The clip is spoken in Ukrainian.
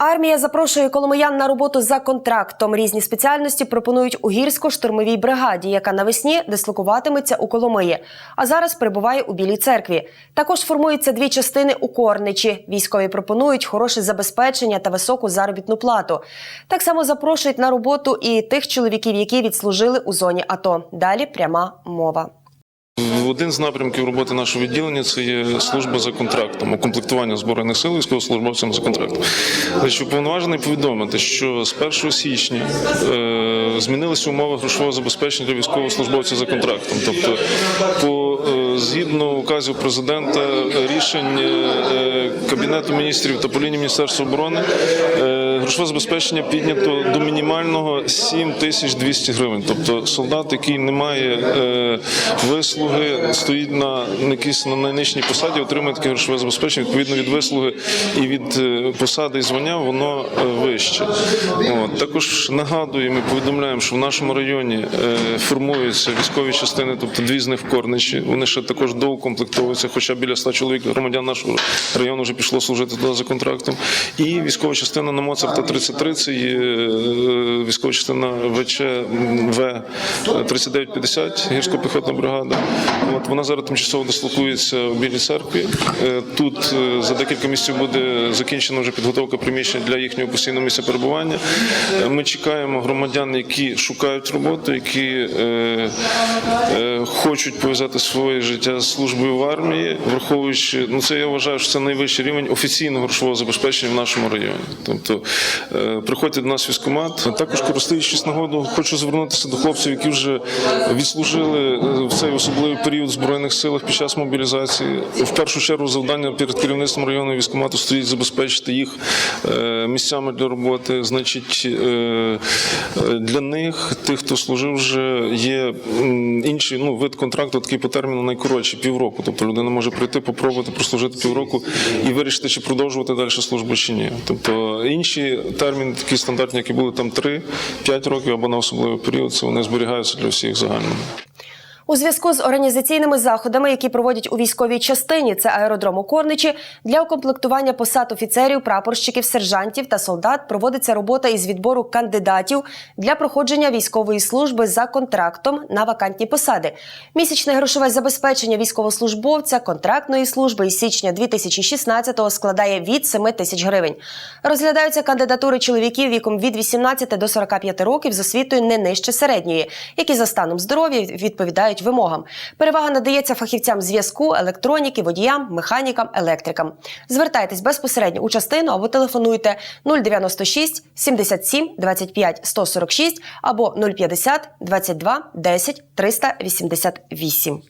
Армія запрошує коломиян на роботу за контрактом. Різні спеціальності пропонують у гірсько-штурмовій бригаді, яка навесні дислокуватиметься у Коломиї, а зараз перебуває у Білій церкві. Також формуються дві частини у Корничі. Військові пропонують хороше забезпечення та високу заробітну плату. Так само запрошують на роботу і тих чоловіків, які відслужили у зоні АТО. Далі пряма мова. Один з напрямків роботи нашого відділення це є служба за контрактом, укомплектування збройних сил військовослужбовцями за контрактом. Значить, уповноважений повідомити, що з 1 січня е, змінилися умови грошового забезпечення для військовослужбовців за контрактом. Тобто, по е, згідно указів президента, рішень е, кабінету міністрів та по лінії Міністерства оборони, е, грошове забезпечення піднято до мінімального 7200 гривень. Тобто солдат, який не має е, вислуги, стоїть на якійсь на найнижчій посаді, отримує таке грошове забезпечення. Відповідно від вислуги і від е, посади і звання воно е, вище. От. Також нагадуємо, і повідомляємо, що в нашому районі формуються військові частини, тобто дві з них в Корничі. Вони ще також доукомплектовуються, хоча біля 100 чоловік громадян нашого району вже пішло служити туди за контрактом. І військова частина на Моцарта 33 це є е, військова частина ВЧ В 3950, гірсько-піхотна бригада. От вона зараз тимчасово дислокується в Білій церкві. Е, Тут е, за декілька місяців буде закінчена вже підготовка приміщень для їхнього постійного місця перебування. Ми чекаємо громадян, які шукають роботу, які хочуть пов'язати своє життя з службою в армії, враховуючи, ну це я вважаю, що це найвищий рівень офіційного грошового забезпечення в нашому районі. Тобто приходьте до нас в військкомат. Також користуючись нагоду, хочу звернутися до хлопців, які вже відслужили е, в цей особливий період в збройних силах під час мобілізації. В першу чергу завдання перед керівництвом районного військкомату стоїть забезпечити їх е, місцями для роботи. Значить, е, е, для них, тих, хто служив, вже є інший ну, вид контракту, такий по терміну найкоротший півроку. Тобто людина може прийти, попробувати прослужити півроку і вирішити, чи продовжувати далі службу чи ні. Тобто інші терміни, такі стандартні, які були там 3-5 років або на особливий період, це вони зберігаються для всіх загально. У зв'язку з організаційними заходами, які проводять у військовій частині, це аеродром у Корничі, для укомплектування посад офіцерів, прапорщиків, сержантів та солдат проводиться робота із відбору кандидатів для проходження військової служби за контрактом на вакантні посади. Місячне грошове забезпечення військовослужбовця контрактної служби із січня 2016-го складає від 7 тисяч гривень. Розглядаються кандидатури чоловіків віком від 18 до 45 років з освітою не нижче середньої, які за станом здоров'я відповідають вимогам. Перевага надається фахівцям зв'язку, електроніки, водіям, механікам, електрикам. Звертайтесь безпосередньо у частину або телефонуйте 096 77 25 146 або 050 22 10 388.